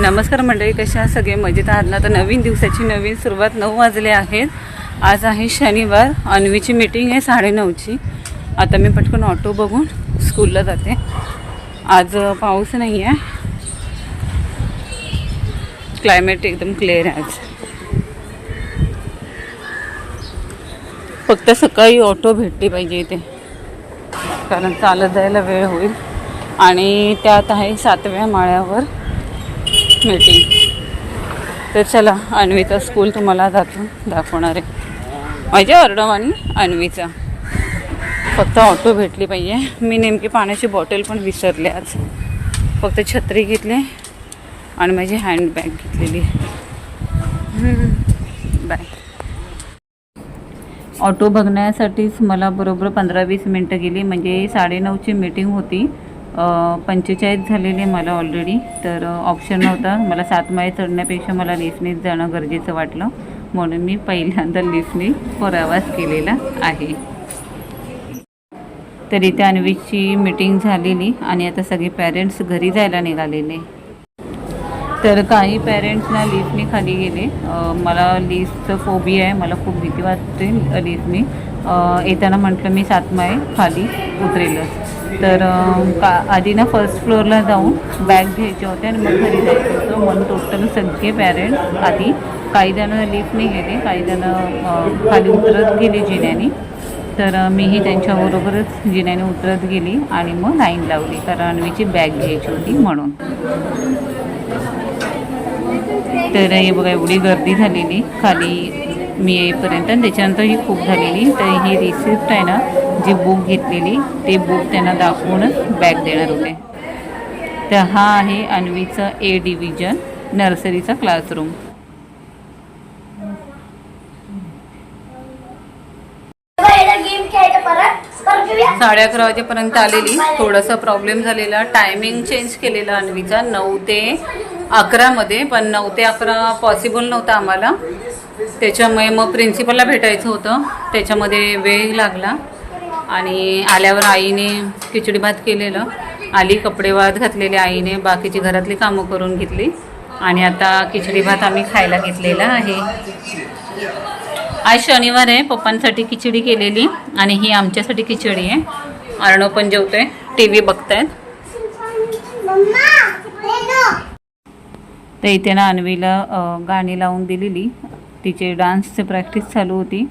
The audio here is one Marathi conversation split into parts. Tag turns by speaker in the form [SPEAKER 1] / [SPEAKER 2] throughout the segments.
[SPEAKER 1] नमस्कार मंडळी कशा सगळे मजेत आहात ना? तर नवीन दिवसाची नवीन सुरुवात नऊ वाजले आहेत. आज आहे शनिवार अन्वीची मीटिंग आहे साडेनऊची. आता मी पटकन ऑटो बघून स्कूलला जाते. आज पाऊस नाही आहे क्लायमेट एकदम क्लिअर आहे आज. फक्त सकाळी ऑटो भेटली पाहिजे इथे. कारण चालत जायला वेळ होईल. आणि त्यात आहे सातव्या माळ्यावर मीटिंग तर चला अन्वीचा स्कूल तुम्हाला जातो दाखवणार आहे. माझ्या ऑर्डर आणि अन्वीचा फक्त ऑटो भेटली पाहिजे. मी नेमकी पाण्याची बॉटल पण विसरले आज. फक्त छत्री घेतली आणि माझी हँडबॅग घेतलेली. बाय ऑटो बघण्यासाठीच मला बरोबर पंधरा वीस मिनटं गेली. म्हणजे साडेनऊची मीटिंग होती. पंचेचाळीस झालेले मला ऑलरेडी तर ऑप्शन नव्हता. मला सात माळे चढण्यापेक्षा मला लिफ्टनीच जाणं गरजेचं वाटलं. म्हणून मी पहिल्यांदा लिफ्टनी प्रवास केलेला आहे. तर इथे अन्वीची मीटिंग झालेली आणि आता सगळे पॅरेंट्स घरी जायला निघालेले. तर काही पॅरेंट्सना लिफ्टनी खाली गेले. मला लिफ्टचं फोबी आहे. मला खूप भीती वाटते लिफ्टनी येताना म्हटलं मी सातमाळे खाली उतरेलच. तर का आधी ना फर्स्ट फ्लोअरला जाऊन बॅग घ्यायचे होते आणि मग घरी जायचं होतं. म्हणून टोटल सगळे पॅरेंट्स आधी. काही जणं लिफ्टने गेले काही जणं खाली उतरत गेले जिन्याने तर मीही त्यांच्याबरोबरच जिन्याने उतरत गेली आणि मग लाईन लावली. कारण मीची बॅग घ्यायची होती म्हणून. तर हे बघा एवढी गर्दी झालेली. खाली मी येईपर्यंत. आणि त्याच्यानंतर ही खूप झालेली. तर ही रिसिप्ट आहे ना जी बुक घेतलेली ते बुक त्यांना दाखवूनच बॅग देणार होते. तर हा आहे अन्वीचा ए डिव्हिजन नर्सरीचा क्लासरूम साडे अकरा वाजेपर्यंत आलेली. थोडासा प्रॉब्लेम झालेला. टायमिंग चेंज केलेला अन्वीचा. नऊ ते अकरामध्ये पण नऊ ते अकरा पॉसिबल नव्हतं आम्हाला. त्याच्यामुळे मग प्रिन्सिपलला भेटायचं होतं. त्याच्यामध्ये वेळ लागला. आणि आल्यावर आईने खिचडी भात केलेलं. आली कपडे वाद घातलेले आईने. बाकीची घरातली कामं करून घेतली. आणि आता खिचडी भात आम्ही खायला घेतलेला आहे. आज शनिवार आहे. पप्पांसाठी खिचडी केलेली. आणि ही आमच्यासाठी खिचडी आहे. अर्णव पण जेवतोय. टी व्ही बघतायत. तर इथे ना अन्वीला गाणी लावून दिलेली. तिचे डान्सचे प्रॅक्टिस चालू होती.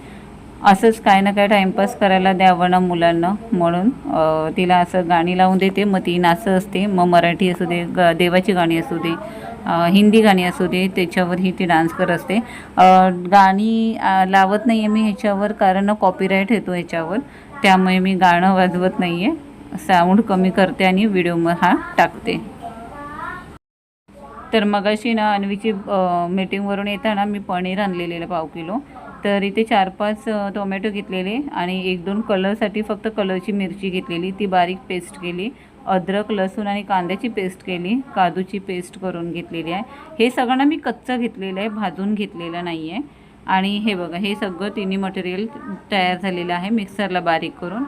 [SPEAKER 1] असंच काय ना काय टाईमपास करायला द्यावं ना मुलांना. म्हणून तिला असं गाणी लावून देते. मग ती नाचत असते. मग मराठी असू दे ग देवाची गाणी असू दे हिंदी गाणी असू दे त्याच्यावरही ती डान्स करत असते. गाणी लावत नाही आहे मी ह्याच्यावर कारण कॉपीराईट येतो ह्याच्यावर. त्यामुळे मी गाणं वाजवत नाही आहे साऊंड कमी करते आणि व्हिडिओ हा टाकते. तर मगाशी ना अन्वीची मीटिंगवरून येताना मी पनीर आणलेलेलं पाव किलो. तर इथे चार पाच टोमॅटो घेतलेले आणि एक दोन कलरसाठी फक्त कलरची मिरची घेतलेली. ती बारीक पेस्ट केली. अद्रक लसूण आणि कांद्याची पेस्ट केली. काजूची पेस्ट करून घेतलेली आहे. हे सगळं ना मी कच्चं घेतलेलं आहे. भाजून घेतलेलं नाही आहे आणि हे बघा हे सगळं तिन्ही मटेरियल तयार झालेलं आहे मिक्सरला बारीक करून.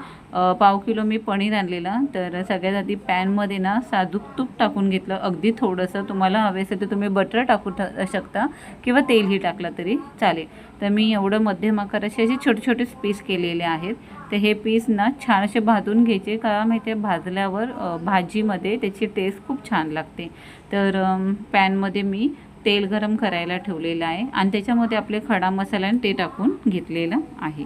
[SPEAKER 1] पाव किलो मी पनीर आणलेलं तर सगळ्यात आधी पॅनमध्ये ना साजूक तूप टाकून घेतलं. अगदी थोडंसं तुम्हाला हवे असेल तर तुम्ही बटर टाकू शकता किंवा तेलही टाकलं तरी चालेल. तर मी एवढं मध्यम आकाराचे असे छोटे छोटे पीस केलेले आहेत. तर हे पीस ना छान असे भाजून घ्यायचे. का माहिती आहे भाजल्यावर भाजीमध्ये त्याची टेस्ट खूप छान लागते. तर पॅनमध्ये मी तेल गरम करायला ठेवलेलं आहे आणि त्याच्यामध्ये आपले खडा मसाला आणि ते टाकून घेतलेलं आहे.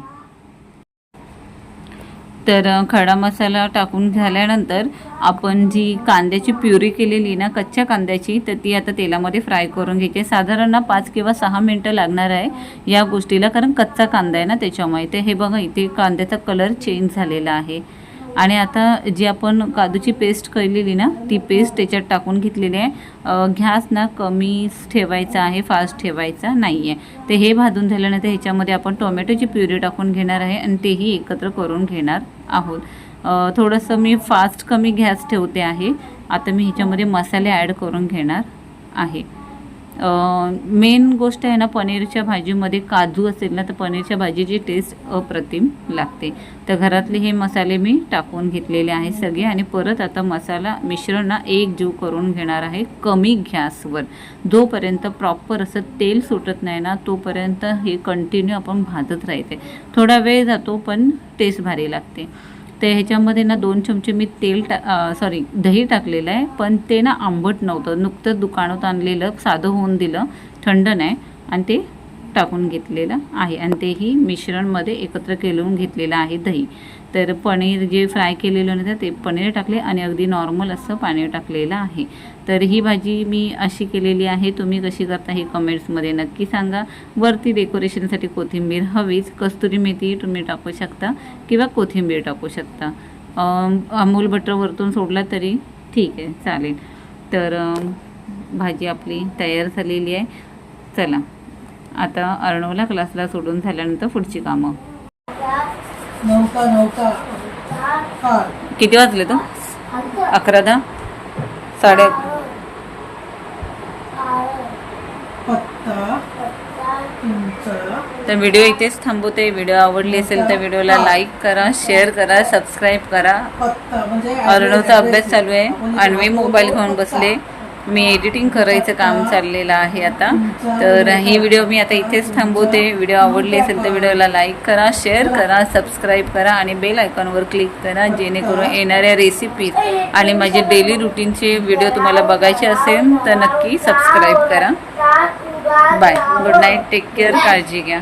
[SPEAKER 1] तर खडा मसाला टाकून झाल्यानंतर आपण जी कांद्याची प्युरी केलेली ना कच्च्या कांद्याची तर ती आता तेलामध्ये फ्राय करून घ्यायची. साधारण ना पाच किंवा सहा मिनटं लागणार आहे या गोष्टीला कारण कच्चा कांदा आहे ना त्याच्यामुळे. ते हे बघा इथे कांद्याचा कलर चेंज झालेला आहे. आणि आता जी आपण काजूची पेस्ट केलेली ना ती पेस्ट त्याच्यात टाकून घेतलेली आहे. घ्यास ना कमी ठेवायचा आहे फास्ट ठेवायचा नाही आहे ते हे भाजून झाल्यानंतर ह्याच्यामध्ये आपण टोमॅटोची प्युरी टाकून घेणार आहे आणि तेही एकत्र करून घेणार आहोत. थोडंसं मी फास्ट कमी गॅस ठेवते आहे. आता मी ह्याच्यामध्ये मसाले ॲड करून घेणार आहे. मेन गोष्ट आहे ना पनीरच्या भाजीमध्ये काजू असेल ना तर पनीरच्या भाजीची टेस्ट अप्रतिम लागते. तर घरातले हे मसाले मी टाकून घेतलेले आहे सगळे आणि परत आता मसाला मिश्रण ना एक जीव करून घेणार आहे कमी गॅसवर. जोपर्यंत प्रॉपर असं तेल सुटत नाही ना तोपर्यंत हे कंटिन्यू आपण भाजत राहायचे थोडा वेळ जातो पण टेस्ट भारी लागते. तर ह्याच्यामध्ये ना दोन चमचे मी तेल टा सॉरी दही टाकलेलं आहे. पण ते ना आंबट नव्हतं. नुकतंच दुकानात आणलेलं साधं होऊन दिलं थंड नाही. आणि ते टाकून घेतलेलं आहे. आणि तेही मिश्रणमध्ये एकत्र केलवून घेतलेलं आहे दही. तर पनीर जे फ्राय केलेलं होतं ते पनीर टाकले आणि अगदी नॉर्मल असं पाणी टाकलेलं आहे. तर ही भाजी मी अशी केलेली आहे. तुम्ही कशी करता हे कमेंट्समध्ये नक्की सांगा. वरती डेकोरेशनसाठी कोथिंबीर हवीच. कस्तुरी मेथी तुम्ही टाकू शकता किंवा कोथिंबीर टाकू शकता. अमूल बटर वरतून सोडला तरी ठीक आहे चालेल. तर भाजी आपली तयार झालेली आहे. चला आता अर्णवला क्लासला सोडून झाल्यानंतर पुढची कामं.
[SPEAKER 2] नौका नौका.
[SPEAKER 1] किती वाजले तो? अकरा दहा? साडे
[SPEAKER 2] पत्ता
[SPEAKER 1] तर व्हिडिओ इथेच थांबवते व्हिडिओ आवडली असेल तर व्हिडिओला लाईक करा शेअर करा सबस्क्राईब करा.
[SPEAKER 2] म्हणजे
[SPEAKER 1] अर्णवचा अभ्यास चालू आहे. आणि मी मोबाईल घेऊन बसले. मी एडिटिंग करायचं काम चाललेलं आहे आता. तर ही व्हिडिओ मी आता इथेच थांबवते. व्हिडिओ आवडली असेल तर व्हिडिओला लाईक करा शेअर करा सबस्क्राईब करा आणि बेल आयकॉनवर क्लिक करा जेणेकरून येणाऱ्या रेसिपीज आणि माझे डेली रुटीनचे व्हिडिओ तुम्हाला बघायचे असेल तर नक्की सबस्क्राईब करा. Bye good night take care काळजी घ्या.